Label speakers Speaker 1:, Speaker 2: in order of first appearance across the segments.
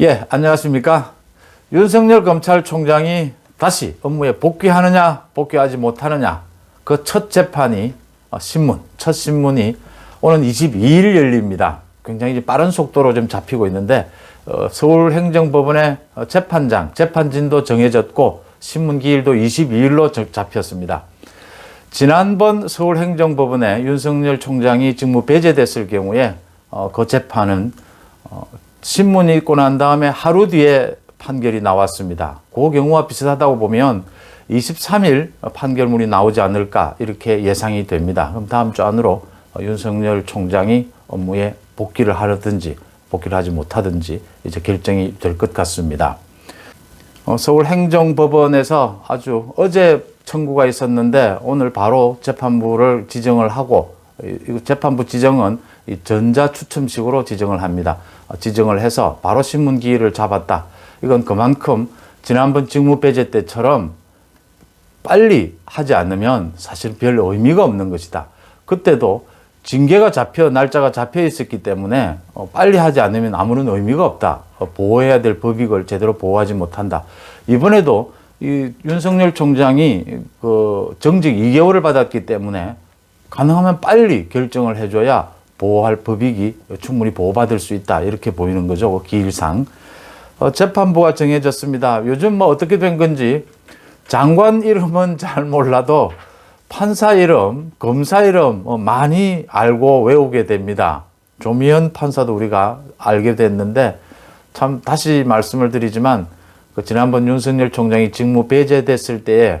Speaker 1: 예, 안녕하십니까. 윤석열 검찰총장이 다시 업무에 복귀하느냐, 복귀하지 못하느냐. 그 첫 재판이 어, 신문, 첫 신문이 오는 22일 열립니다. 굉장히 빠른 속도로 좀 잡히고 있는데 어, 서울행정법원의 어, 재판장, 재판진도 정해졌고 신문 기일도 22일로 잡혔습니다. 지난번 서울행정법원에 윤석열 총장이 직무 배제됐을 경우에 어, 그 재판은 어, 신문이 있고 난 다음에 하루 뒤에 판결이 나왔습니다. 그 경우와 비슷하다고 보면 23일 판결문이 나오지 않을까 이렇게 예상이 됩니다. 그럼 다음 주 안으로 어, 윤석열 총장이 업무에 복귀를 하든지 복귀를 하지 못하든지 이제 결정이 될 것 같습니다. 어, 서울행정법원에서 아주 어제 청구가 있었는데 오늘 바로 재판부를 지정을 하고 재판부 지정은 이 전자 추첨식으로 지정을 합니다. 어, 지정을 해서 바로 신문 기일을 잡았다. 이건 그만큼 지난번 직무 배제 때처럼 빨리 하지 않으면 사실 별 의미가 없는 것이다. 그때도 징계가 잡혀 날짜가 잡혀 있었기 때문에 어, 빨리 하지 않으면 아무런 의미가 없다. 어, 보호해야 될 법익을 제대로 보호하지 못한다. 이번에도 이 윤석열 총장이 그 정직 2개월을 받았기 때문에 가능하면 빨리 결정을 해줘야 보호할 법익이 충분히 보호받을 수 있다. 이렇게 보이는 거죠. 그 기일상. 어, 재판부가 정해졌습니다. 요즘 뭐 어떻게 된 건지 장관 이름은 잘 몰라도 판사 이름, 검사 이름 어, 많이 알고 외우게 됩니다. 조미연 판사도 우리가 알게 됐는데 참 다시 말씀을 드리지만 그 지난번 윤석열 총장이 직무 배제됐을 때에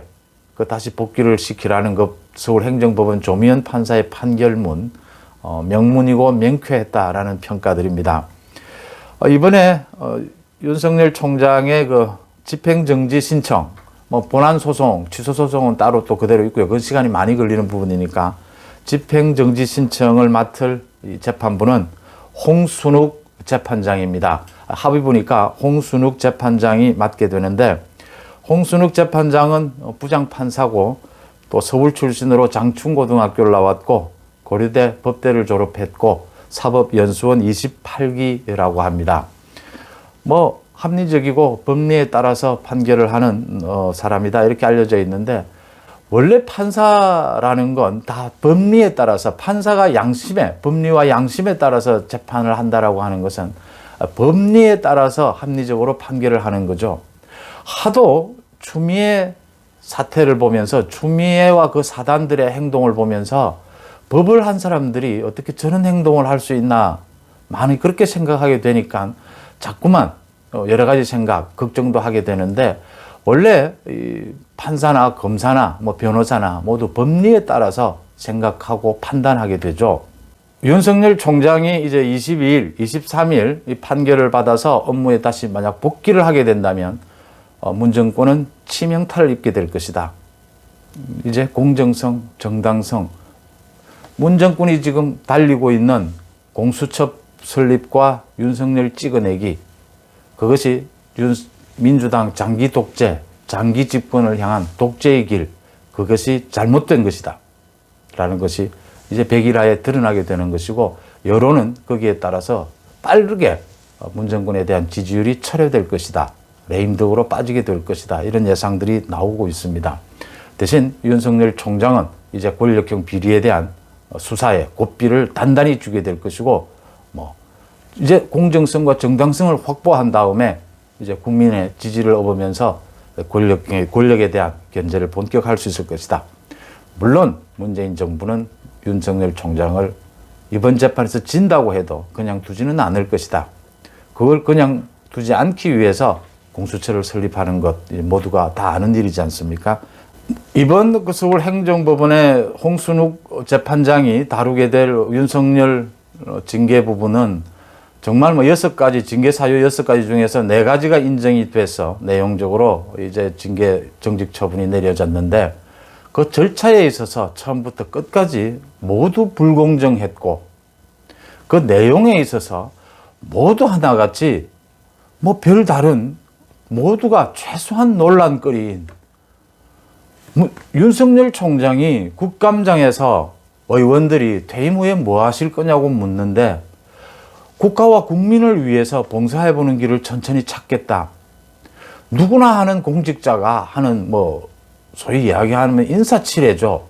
Speaker 1: 그 다시 복귀를 시키라는 그 서울행정법원 조미연 판사의 판결문 어, 명문이고 명쾌했다라는 평가드립니다. 어, 이번에 어, 윤석열 총장의 그 집행정지 신청, 뭐 본안 소송, 취소 소송은 따로 또 그대로 있고요. 그 시간이 많이 걸리는 부분이니까 집행정지 신청을 맡을 이 재판부는 홍순욱 재판장입니다. 합의 보니까 홍순욱 재판장이 맡게 되는데 홍순욱 재판장은 부장 판사고 또 서울 출신으로 장충고등학교를 나왔고 고려대 법대를 졸업했고 사법연수원 28기라고 합니다. 뭐 합리적이고 법리에 따라서 판결을 하는 어, 사람이다 이렇게 알려져 있는데 원래 판사라는 건 다 법리에 따라서 판사가 양심에 법리와 양심에 따라서 재판을 한다라고 하는 것은 법리에 따라서 합리적으로 판결을 하는 거죠. 하도 추미애 사태를 보면서 추미애와 그 사단들의 행동을 보면서 법을 한 사람들이 어떻게 저런 행동을 할 수 있나 많이 그렇게 생각하게 되니까 자꾸만 어, 여러 가지 생각, 걱정도 하게 되는데 원래 이 판사나 검사나 뭐 변호사나 모두 법리에 따라서 생각하고 판단하게 되죠. 윤석열 총장이 이제 22일, 23일 이 판결을 받아서 업무에 다시 만약 복귀를 하게 된다면 어, 문 정권은 치명타를 입게 될 것이다. 이제 공정성, 정당성, 문 정권이 지금 달리고 있는 공수처 설립과 윤석열 찍어내기 그것이 윤, 민주당 장기 독재, 장기 집권을 향한 독재의 길 그것이 잘못된 것이다. 라는 것이 이제 백일하에 드러나게 되는 것이고 여론은 거기에 따라서 빠르게 문 정권에 대한 지지율이 철회될 것이다. 레임덕으로 빠지게 될 것이다. 이런 예상들이 나오고 있습니다. 대신 윤석열 총장은 이제 권력형 비리에 대한 수사에 고삐를 단단히 주게 될 것이고 뭐 이제 공정성과 정당성을 확보한 다음에 이제 국민의 지지를 얻으면서 권력, 권력에 대한 견제를 본격화할 수 있을 것이다. 물론 문재인 정부는 윤석열 총장을 이번 재판에서 진다고 해도 그냥 두지는 않을 것이다. 그걸 그냥 두지 않기 위해서 공수처를 설립하는 것 모두가 다 아는 일이지 않습니까? 이번 그 서울 행정법원의 홍순욱 재판장이 다루게 될 윤석열 징계 부분은 정말 뭐 여섯 가지 징계 사유 여섯 가지 중에서 네 가지가 인정이 돼서 내용적으로 이제 징계 정직 처분이 내려졌는데 그 절차에 있어서 처음부터 끝까지 모두 불공정했고 그 내용에 있어서 모두 하나같이 뭐 별다른 모두가 최소한 논란거리인 뭐 윤석열 총장이 국감장에서 의원들이 퇴임 후에 뭐 하실 거냐고 묻는데 국가와 국민을 위해서 봉사해보는 길을 천천히 찾겠다. 누구나 하는 공직자가 하는 뭐 소위 이야기하면 인사치레죠.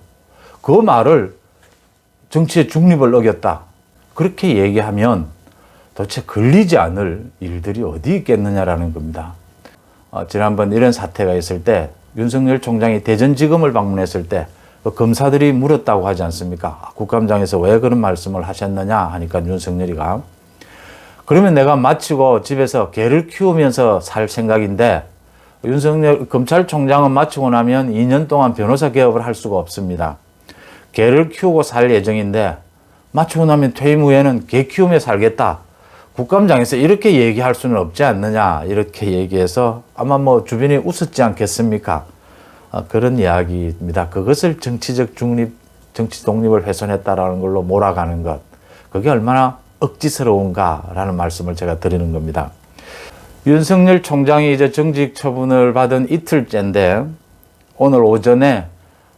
Speaker 1: 그 말을 정치의 중립을 어겼다. 그렇게 얘기하면 도대체 걸리지 않을 일들이 어디 있겠느냐라는 겁니다. 어, 지난번 이런 사태가 있을 때 윤석열 총장이 대전지검을 방문했을 때 그 검사들이 물었다고 하지 않습니까? 아, 국감장에서 왜 그런 말씀을 하셨느냐 하니까 윤석열이가 그러면 내가 마치고 집에서 개를 키우면서 살 생각인데 윤석열 검찰총장은 마치고 나면 2년 동안 변호사 개업을 할 수가 없습니다. 개를 키우고 살 예정인데 마치고 나면 퇴임 후에는 개 키우며 살겠다. 국감장에서 이렇게 얘기할 수는 없지 않느냐 이렇게 얘기해서 아마 뭐 주변이 웃었지 않겠습니까? 어, 그런 이야기입니다. 그것을 정치적 중립, 정치 독립을 훼손했다라는 걸로 몰아가는 것. 그게 얼마나 억지스러운가라는 말씀을 제가 드리는 겁니다. 윤석열 총장이 이제 정직 처분을 받은 이틀째인데 오늘 오전에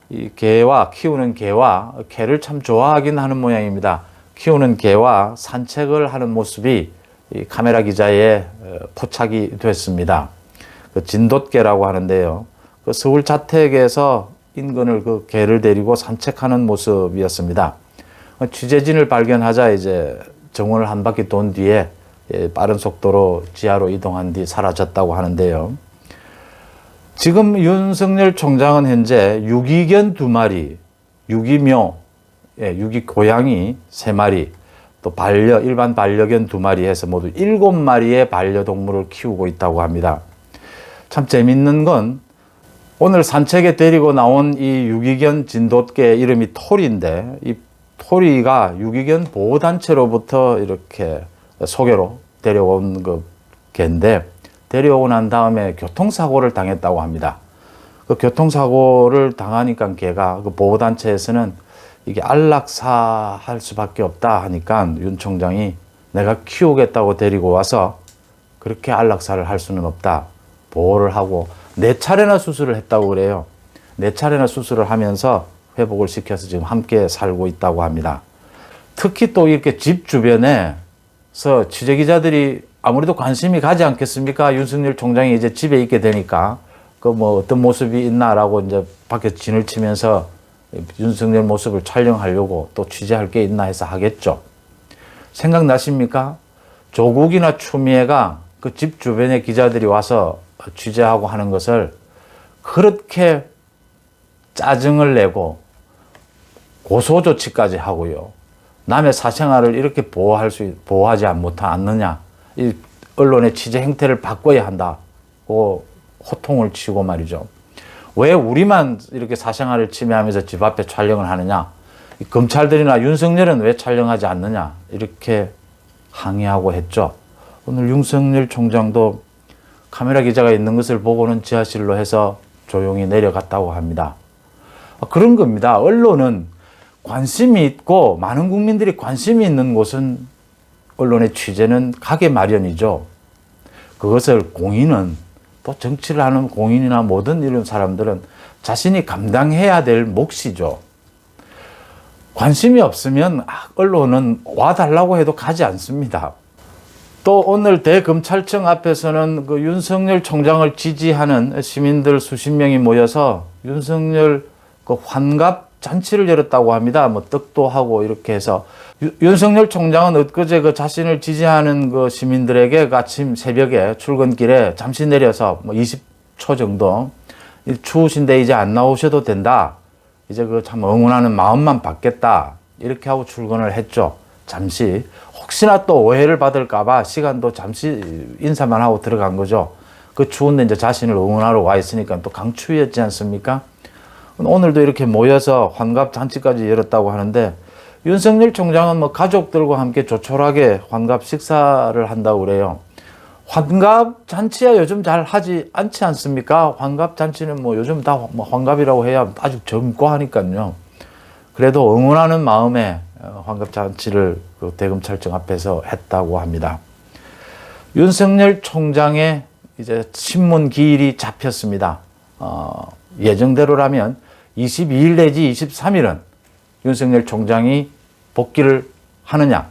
Speaker 1: 이 개와 키우는 개와 개를 참 좋아하긴 하는 모양입니다. 키우는 개와 산책을 하는 모습이 이 카메라 기자의 어, 포착이 됐습니다. 그 진돗개라고 하는데요. 그 서울 자택에서 인근을 그 개를 데리고 산책하는 모습이었습니다. 취재진을 발견하자 이제 정원을 한 바퀴 돈 뒤에 예, 빠른 속도로 지하로 이동한 뒤 사라졌다고 하는데요. 지금 윤석열 총장은 현재 유기견 두 마리, 유기묘, 예, 유기 고양이 세 마리, 또 반려 일반 반려견 두 마리 해서 모두 일곱 마리의 반려동물을 키우고 있다고 합니다. 참 재밌는 건 오늘 산책에 데리고 나온 이 유기견 진돗개 이름이 토리인데 이 토리가 유기견 보호단체로부터 이렇게 소개로 데려온 그 개인데 데려오고 난 다음에 교통사고를 당했다고 합니다. 그 교통사고를 당하니까 개가 그 보호단체에서는 이게 안락사 할 수밖에 없다 하니까 윤 총장이 내가 키우겠다고 데리고 와서 그렇게 안락사를 할 수는 없다. 보호를 하고 네 차례나 수술을 했다고 그래요. 네 차례나 수술을 하면서 회복을 시켜서 지금 함께 살고 있다고 합니다. 특히 또 이렇게 집 주변에서 취재 기자들이 아무래도 관심이 가지 않겠습니까? 윤석열 총장이 이제 집에 있게 되니까 그 뭐 어떤 모습이 있나라고 이제 밖에 진을 치면서 윤석열 모습을 촬영하려고 또 취재할 게 있나 해서 하겠죠. 생각나십니까? 조국이나 추미애가 그 집 주변에 기자들이 와서 취재하고 하는 것을 그렇게 짜증을 내고 고소 조치까지 하고요. 남의 사생활을 이렇게 보호할 수 보호하지 못하 않느냐. 이 언론의 취재 행태를 바꿔야 한다고 호통을 치고 말이죠. 왜 우리만 이렇게 사생활을 침해하면서 집 앞에 촬영을 하느냐? 검찰들이나 윤석열은 왜 촬영하지 않느냐? 이렇게 항의하고 했죠. 오늘 윤석열 총장도 카메라 기자가 있는 것을 보고는 지하실로 해서 조용히 내려갔다고 합니다. 그런 겁니다. 언론은 관심이 있고 많은 국민들이 관심이 있는 곳은 언론의 취재는 가게 마련이죠. 그것을 공인은 또 정치를 하는 공인이나 모든 이런 사람들은 자신이 감당해야 될 몫이죠. 관심이 없으면 언론은 와달라고 해도 가지 않습니다. 또 오늘 대검찰청 앞에서는 그 윤석열 총장을 지지하는 시민들 수십 명이 모여서 윤석열 그 환갑 잔치를 열었다고 합니다. 뭐 떡도 하고 이렇게 해서 유, 윤석열 총장은 엊그제 그 자신을 지지하는 그 시민들에게 그 아침 새벽에 출근길에 잠시 내려서 뭐 20초 정도 추우신데 이제 안 나오셔도 된다. 이제 그 참 응원하는 마음만 받겠다. 이렇게 하고 출근을 했죠. 잠시 혹시나 또 오해를 받을까봐 시간도 잠시 인사만 하고 들어간 거죠. 그 추운데 이제 자신을 응원하러 와 있으니까 또 강추위였지 않습니까? 오늘도 이렇게 모여서 환갑 잔치까지 열었다고 하는데 윤석열 총장은 뭐 가족들과 함께 조촐하게 환갑 식사를 한다고 그래요. 환갑 잔치야 요즘 잘 하지 않지 않습니까? 환갑 잔치는 뭐 요즘 다뭐 환갑이라고 해야 아주 젊고 하니까요. 그래도 응원하는 마음에 어, 환갑 잔치를 그 대검 찰청 앞에서 했다고 합니다. 윤석열 총장의 이제 신문 기일이 잡혔습니다. 어, 예정대로라면 22일 내지 23일은 윤석열 총장이 복귀를 하느냐.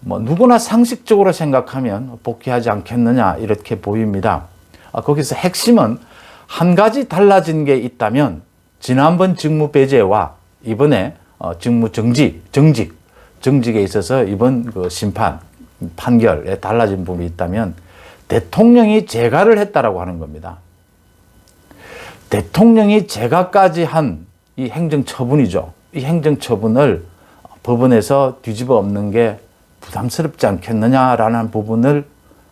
Speaker 1: 뭐 누구나 상식적으로 생각하면 복귀하지 않겠느냐 이렇게 보입니다. 아, 거기서 핵심은 한 가지 달라진 게 있다면 지난번 직무 배제와 이번에 어, 직무 정지, 정직, 정직에 있어서 이번 그 심판 판결에 달라진 부분이 있다면 대통령이 재가를 했다라고 하는 겁니다. 대통령이 재가까지 한 이 행정처분이죠. 이 행정처분을 법원에서 뒤집어 엎는 게 부담스럽지 않겠느냐라는 부분을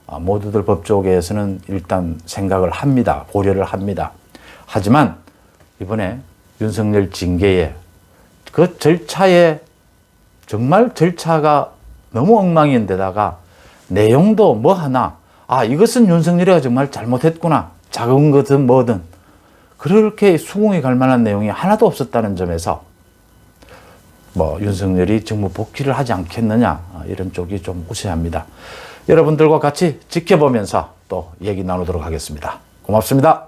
Speaker 1: 아, 모두들 법조계에서는 일단 생각을 합니다. 고려를 합니다. 하지만 이번에 윤석열 징계에 그 절차에 정말 절차가 너무 엉망인데다가 내용도 뭐 하나 아 이것은 윤석열이가 정말 잘못했구나 작은 것은 뭐든 그렇게 수긍이 갈 만한 내용이 하나도 없었다는 점에서 뭐 윤석열이 직무 복귀를 하지 않겠느냐 아, 이런 쪽이 좀 우세합니다. 여러분들과 같이 지켜보면서 또 얘기 나누도록 하겠습니다. 고맙습니다.